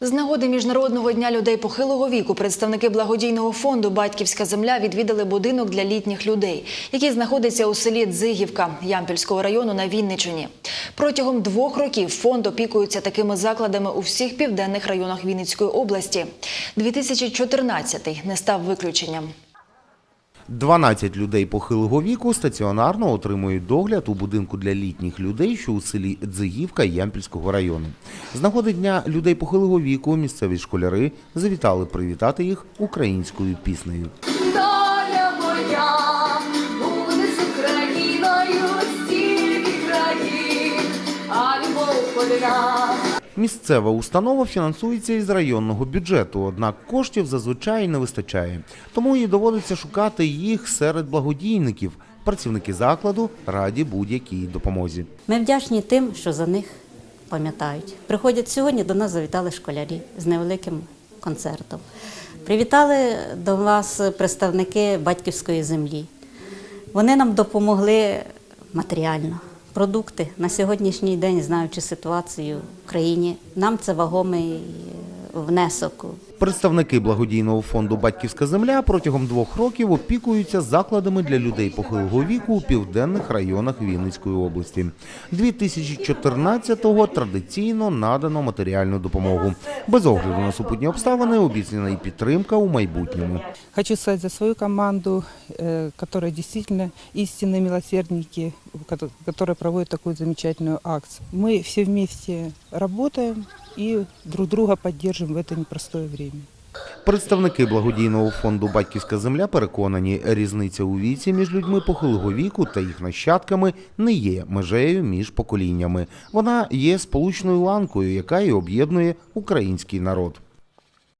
З нагоди міжнародного дня людей похилого віку представники благодійного фонду Батьківська земля відвідали будинок для літніх людей, який знаходиться у селі Дзигівка Ямпільського району на Вінниччині. Протягом двох років фонд опікується такими закладами у всіх південних районах Вінницької області. 2014 не став виключенням. 12 людей похилого віку стаціонарно отримують догляд у будинку для літніх людей, що у селі Дзигівка Ямпільського району. З нагоди дня людей похилого віку місцеві школяри завітали привітати їх українською піснею. Доля моя буде з Україною стільки країн, а любов одна. Місцева установа фінансується із районного бюджету, однак коштів зазвичай не вистачає. Тому і доводиться шукати їх серед благодійників. Працівники закладу раді будь-якій допомозі. Ми вдячні тим, що за них пам'ятають. Приходять сьогодні до нас завітали школярі з невеликим концертом. Привітали до вас представники батьківської землі. Вони нам допомогли матеріально. Продукти на сьогоднішній день, знаючи ситуацію в країні, нам це вагомий внесок Представники благодійного фонду Батьківська земля протягом двох років опікуються закладами для людей похилого віку у південних районах Вінницької області. 2014-го традиційно надано матеріальну допомогу. Без огляду на супутні обставини обіцяна і підтримка у майбутньому. Хочу сказать за свою команду, э, которая действительно истинные милосердники, кото- которые проводят такую замечательную акцию. Мы все вместе работаем и друг друга поддерживаем в это непростое время. Представники благодійного фонду Батьківська земля переконані, різниця у віці між людьми похилого віку та їх нащадками не є межею між поколіннями. Вона є сполучною ланкою, яка і об'єднує український народ.